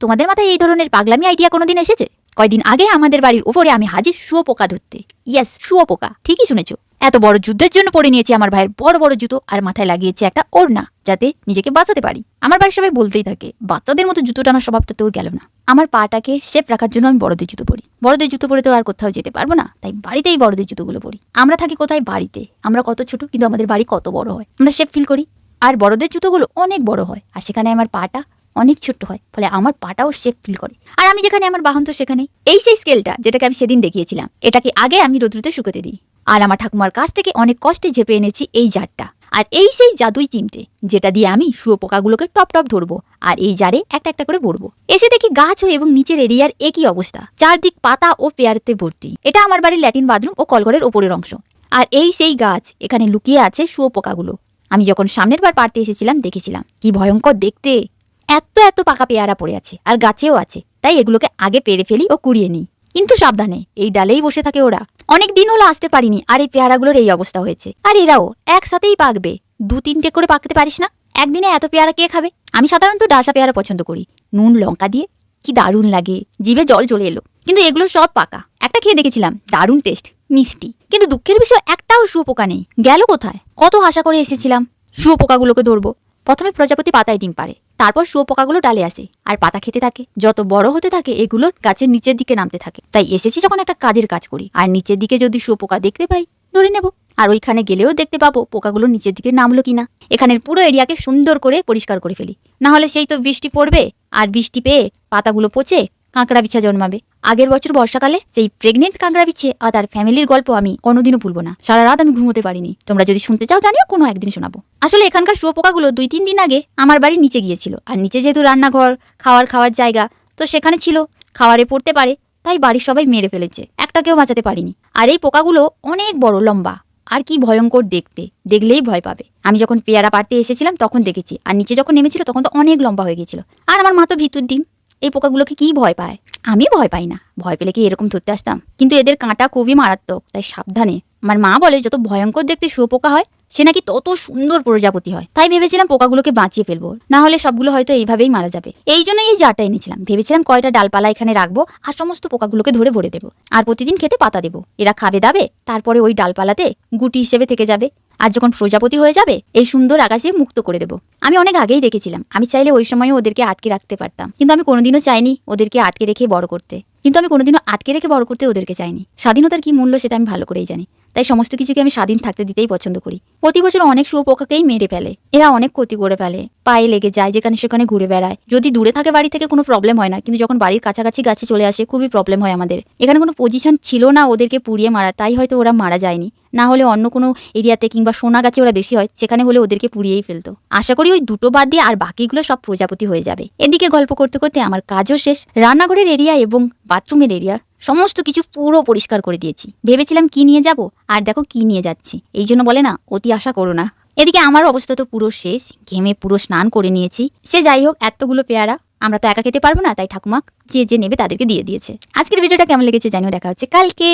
তোমাদের মাথায় এই ধরনের পাগলামি আইডিয়া কোনোদিন এসেছে? কয়দিন আগে আমাদের বাড়ির উপরে আমি হাজির শুয়ো পোকা ধরতে। ইয়েস শুয়োপোকা ঠিকই শুনেছো। এত বড় যুদ্ধের জন্য পরে নিয়েছি আমার ভাইয়ের বড় বড় জুতো আর মাথায় লাগিয়েছে একটা ওড়না, যাতে নিজেকে বাঁচাতে পারি। আমার বাড়ির সবাই বলতেই থাকে, বাচ্চাদের মতো জুতো টানার স্বভাবটা তোর গেল না। আমার পাটাকে শেপ রাখার জন্য আমি বড়দের জুতো পরি। বড়দের জুতো পরে তো আর কোথাও যেতে পারব না, তাই বাড়িতেই বড়দের জুতোগুলো পরি। আমরা থাকি কোথায়? বাড়িতে। আমরা কত ছোট, কিন্তু আমাদের বাড়ি কত বড় হয়। আমরা শেপ ফিল করি। আর বড়দের জুতোগুলো অনেক বড় হয়, আর সেখানে আমার পাটা অনেক ছোট্ট হয়, ফলে আমার পাটাও শেপ ফিল করে। আর আমি যেখানে, আমার বাহন তো সেখানে। এই সেই স্কেলটা যেটাকে আমি সেদিন দেখিয়েছিলাম। এটাকে আগে আমি রোদ্রুতে শুকোতে দিই। আর আমার ঠাকুমার কাছ থেকে অনেক কষ্টে ঝেপে এনেছি এই জারটা। আর এই সেই জাদুই চিমটে, যেটা দিয়ে আমি শুয়োপোকাগুলোকে টপ টপ ধরবো আর এই জারে একটা একটা করে ভরবো। এসে দেখি গাছ হয়ে এবং নিচের এরিয়ার একই অবস্থা। চারদিক পাতা ও পেয়ারতে ভর্তি। এটা আমার বাড়ির ল্যাটিন বাথরুম ও কলঘরের ওপরের অংশ। আর এই সেই গাছ, এখানে লুকিয়ে আছে শুয়োপোকাগুলো আমি যখন সামনের বার পাড়তে এসেছিলাম, দেখেছিলাম। কি ভয়ঙ্কর দেখতে! এত এত পাকা পেয়ারা পড়ে আছে, আর গাছেও আছে। তাই এগুলোকে আগে পেরে ফেলি ও কুড়িয়ে নিই। কিন্তু সাবধানে, এই ডালেই বসে থাকে ওরা। অনেক দিন হলো আসতে পারিনি, আর এই পেয়ারাগুলোর এই অবস্থা হয়েছে। আর এরাও একসাথেই পাকবে। দু, তিনটে করে পাকতে পারিস না? একদিনে এত পেয়ারা কে খাবে? আমি সাধারণত ডাসা পেয়ারা পছন্দ করি। নুন, লঙ্কা দিয়ে, কি দারুণ লাগে। জিভে জল চলে এলো। কিন্তু এগুলো সব পাকা। একটা খেয়ে দেখেছিলাম, দারুণ টেস্ট, মিষ্টি। কিন্তু দুঃখের বিষয়, একটাও শুয়োপোকা নেই। গেল কোথায়? কত আশা করে এসেছিলাম, শুয়োপোকাগুলোকে ধরবো। প্রথমে প্রজাপতি পাতায় ডিম পারে তারপর শুয়োপোকাগুলো ডালে আসে, আর পাতা খেতে থাকে। যত বড় হতে থাকে এগুলো গাছের নিচের দিকে নামতে থাকে। তাই এসেছি যখন একটা কাজের কাজ করি, আর নিচের দিকে যদি শুয়োপোকা দেখতে পাই, ধরে নেব। আর ওইখানে গেলেও দেখতে পাবো পোকাগুলো নিচের দিকে নামলো কিনা। এখানের পুরো এরিয়াকে সুন্দর করে পরিষ্কার করে ফেলি। না হলে সেই তো বৃষ্টি পড়বে, আর বৃষ্টি পেয়ে পাতাগুলো পচে কাঁকড়া বিছা জন্মাবে। আগের বছর বর্ষাকালে সেই প্রেগনেন্ট কাঁকড়া বিছে আর তার ফ্যামিলির গল্প আমি কোনোদিনও ভুলবো না। সারা রাত আমি ঘুমোতে পারিনি। তোমরা যদি শুনতে চাও জানিও কোনো একদিন শোনাবো। আসলে এখানকার শুয়োপোকাগুলো দুই তিন দিন আগে আমার বাড়ির নিচে গিয়েছিল। আর নিচে যেহেতু রান্নাঘর, খাওয়ার খাওয়ার জায়গা, তো সেখানে ছিল। খাওয়ারে পড়তে পারে, তাই বাড়ির সবাই মেরে ফেলেছে। একটা কেউ বাঁচাতে পারিনি। আর এই পোকাগুলো অনেক বড়, লম্বা। আর কি ভয়ঙ্কর দেখতে। দেখলেই ভয় পাবে। আমি যখন পেয়ারা পাড়তে এসেছিলাম, তখন দেখেছি। আর নিচে যখন নেমেছিল, তখন তো অনেক লম্বা হয়ে গেছিল আর আমার মা তো ভিতুর ডিম। এই পোকাগুলোকে কি ভয় পায়? আমি ভয় পাই না। ভয় পেলে কি এরকম ধরতে আসতাম? কিন্তু এদের কাঁটা খুবই মারাত্মক, তাই সাবধানে। আমার মা বলে, যত ভয়ঙ্কর দেখতে শুয়োপোকা হয়, সে নাকি তত সুন্দর প্রজাপতি হয়। তাই ভেবেছিলাম পোকাগুলোকে বাঁচিয়ে ফেলব। না হলে সবগুলো হয়তো এইভাবেই মারা যাবে। এই জন্যই এই জারটা এনেছিলাম। ভেবেছিলাম কয়টা ডালপালা এখানে রাখব আর সমস্ত পোকাগুলোকে ধরে ভরে দেবো। আর প্রতিদিন খেতে পাতা দেবো। এরা খাবে দাবে, তারপরে ওই ডালপালাতে গুটি হিসেবে থেকে যাবে। আর যখন প্রজাপতি হয়ে যাবে, এই সুন্দর আকাশে মুক্ত করে দেবো। আমি অনেক আগেই দেখেছিলাম, আমি চাইলে ওই সময় ওদেরকে আটকে রাখতে পারতাম। কিন্তু আমি কোনোদিনও চাইনি ওদেরকে আটকে রেখে বড় করতে। কিন্তু আমি কোনোদিনও আটকে রেখে বড় করতে ওদেরকে চাইনি। স্বাধীনতার কি মূল্য সেটা আমি ভালো করেই জানি। তাই সমস্ত কিছুকে আমি স্বাধীন থাকতে দিতেই পছন্দ করি। প্রতি বছর অনেক শুয়োপোকাকেই মেরে ফেলে। এরা অনেক ক্ষতি করে ফেলে। পায়ে লেগে যায়, যেখানে সেখানে ঘুরে বেড়ায়। যদি দূরে থাকে বাড়ি থেকে কোনো প্রবলেম হয় না, কিন্তু যখন বাড়ির কাছাকাছি গাছে চলে আসে, খুবই প্রবলেম হয় আমাদের। এখানে কোনো পজিশন ছিল না ওদেরকে পুড়িয়ে মারা তাই হয়তো ওরা মারা যায়নি। না হলে অন্য কোনো এরিয়াতে কিংবা সোনা গাছে ওরা বেশি হয়, সেখানে হলে ওদেরকে পুড়িয়েই ফেলতো। আশা করি ওই দুটো বাদ দিয়ে আর বাকিগুলো সব প্রজাপতি হয়ে যাবে। এদিকে গল্প করতে করতে আমার কাজও শেষ। রান্নাঘরের এরিয়া এবং বাথরুমের এরিয়া সমস্ত কিছু পুরো পরিষ্কার করে দিয়েছি। ভেবেছিলাম কি নিয়ে যাব, আর দেখো কি নিয়ে যাচ্ছি। এই জন্য বলে না, অতি আশা করো না। এদিকে আমার অবস্থা তো পুরো শেষ, ঘেমে পুরো স্নান করে নিয়েছি। সে যাই হোক, এতগুলো পেয়ারা, আমরা তো একা খেতে পারব না, তাই ঠাকুমা যে যে নেবে তাদেরকে দিয়ে দিয়েছে। আজকের ভিডিওটা কেমন লেগেছে জানিও, দেখা হচ্ছে কালকে।